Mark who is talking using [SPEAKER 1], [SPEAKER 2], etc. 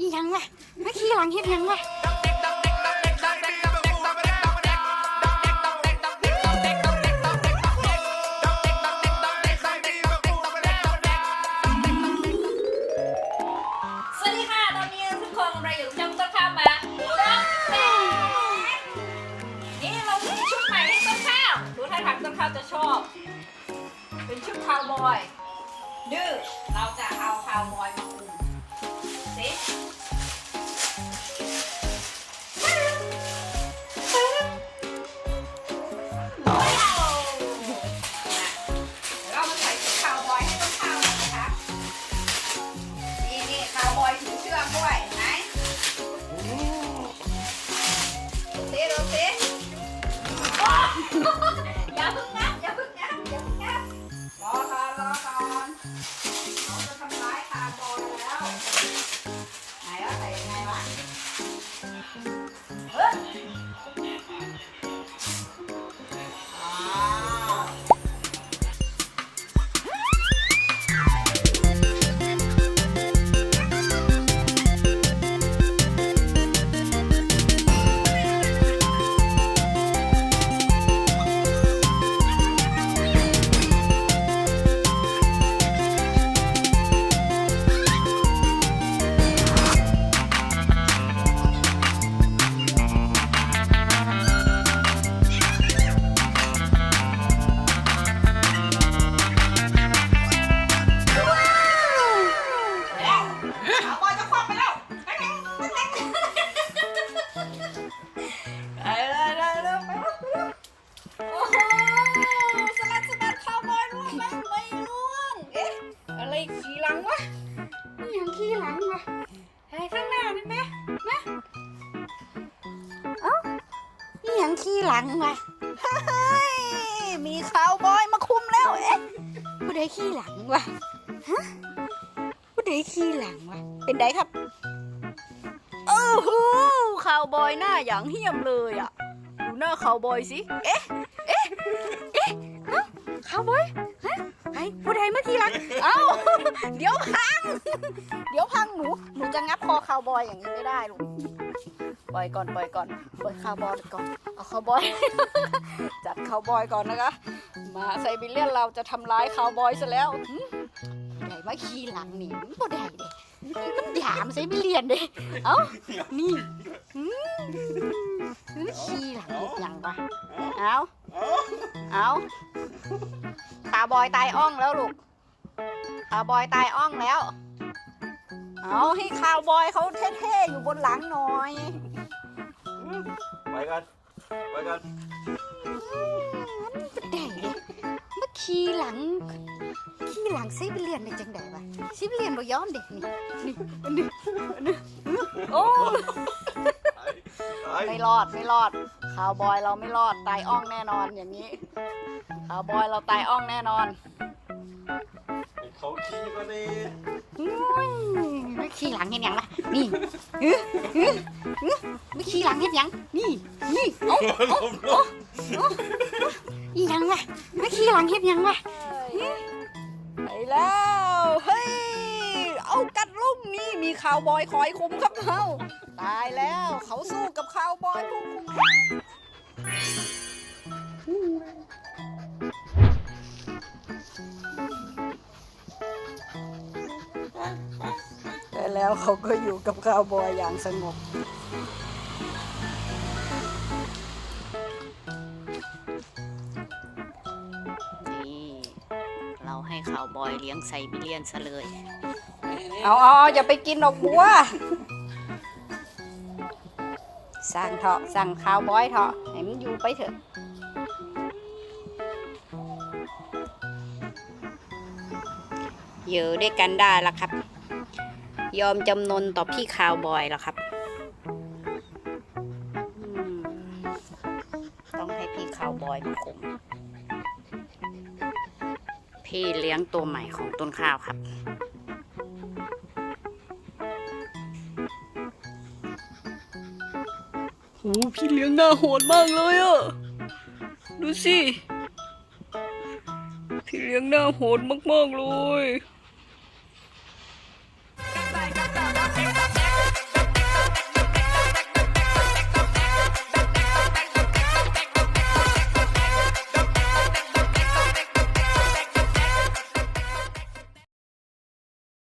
[SPEAKER 1] อีหยังวะมาขี่หลังเฮ็ดหยังวะ
[SPEAKER 2] สวัสดีค่ะ ตอนนี้ทุกคนเราอยู่ช่องต้นข้าวมารักแม่นี่เรามีชุดใหม่ให้ต้นข้าว ดูท่าทางต้นข้าวจะชอบ เป็นชุดคาวบอยดื้อเราจะเอาคาวบอยมาคุม แล้วไหนว่าใส่ยังไงวะเฮ้ย ไปเลยไปเลยไปเลยโอ้โหสลัดสลัดข้าวบอยร่วงไหมไม่ร่วงเอ๊ะอะไรขี่หลังวะ
[SPEAKER 1] อีหยังขี่หลังวะ
[SPEAKER 2] ไอ้ข้างหน้านี่ไหมนะ
[SPEAKER 1] อีหยังขี่หลังวะ
[SPEAKER 2] เฮ้ยมีข้าวบอยมาคุมแล้วเอ๊ะ
[SPEAKER 1] ผู้ใดขี่หลังวะฮะผู้ใดขี่หลังวะ
[SPEAKER 2] เป็นไดครับโอ้โหาวบอยหน้าอย่างเหี้ยมเลยอะ ดูหน้าข้าวบอยสิ เอ๊ะ
[SPEAKER 1] ข้าวบอยฮะไอ้ผู้ใดเมาขี่หลัง
[SPEAKER 2] เอ้า เดี๋ยวพัง เดี๋ยวพังหนู หนูจะงับคอคาวบอยอย่างนี้ไม่ได้ลูก ปล่อยก่อนปล่อยก่อนปล่อยคาวบอยก่อน เอาคาวบอย จัดคาวบอยก่อนนะคะ มาไซบีเรียนเราจะทำร้ายคาวบอยซะแล้วหึ
[SPEAKER 1] ผู้ใดมาขี่หลังนี่มันบ่ได้เด้ มันหยามใส่ไม่เรียนเด้เอ้า นี่อืมมันขี่หลังเฮ็ดหยังวะ
[SPEAKER 2] เอาเอาคาวบอยตายอ่องแล้วลูกคาวบอยตายอ่องแล้ว เอาให้คาวบอยเขาเท่ๆอยู่บนหลังหน่อย
[SPEAKER 3] ไปกันไปกัน
[SPEAKER 1] บ่ได้เด้มาขี่หลังขี่ หลังใส่ไปเรียนได้จังไดวะสิไปเรียนบ่ย้อนเด็กนี่นี่อันนี้อันนี้
[SPEAKER 2] โอ้
[SPEAKER 3] ไป
[SPEAKER 2] ไม่รอดไม่รอดคาวบอยเราไม่รอดตายอ่องแน่นอนอย่างนี้คาวบอยเราตายอ่องแน่นอน
[SPEAKER 3] เขาขี่มาดิ
[SPEAKER 1] อุ้ยมาขี่หลังเฮ็ดหยังล่ะนี่อื้ออื้ออื้อมาขี่หลังเฮ็ดหยังนี่นี่เอ้า
[SPEAKER 3] ลมลม
[SPEAKER 1] อีหยังวะมาขี่หลังเฮ็ดหยังวะ
[SPEAKER 2] ไป แล้ว เฮ้ย เอากัดลุ่มนี่มีคาวบอยคอยคุมครับเขาตายแล้ว เขาสู้กับคาวบอยผู้คุมแต่แล้วเขาก็อยู่กับคาวบอยอย่างสงบ
[SPEAKER 4] ข่าวบอยเลี้ยงไซบีเรียนซะเลย
[SPEAKER 2] เอาเอาอย่าไปกินดอกบัว สั่งเถอะสั่งคาวบอยเถอะให้มันอยู่ไปเถอะ
[SPEAKER 4] อยู่ด้วยกันได้ละครับ ยอมจำนนต่อพี่ข่าวบอยแล้วครับอืมต้องให้พี่ข่าวบอยมาคุม พี่เลี้ยงตัวใหม่ของต้นข้าวครับ
[SPEAKER 2] โอ้พี่เลี้ยงหน้าโหดมากเลยอะดูสิ พี่เลี้ยงหน้าโหดมากๆเลย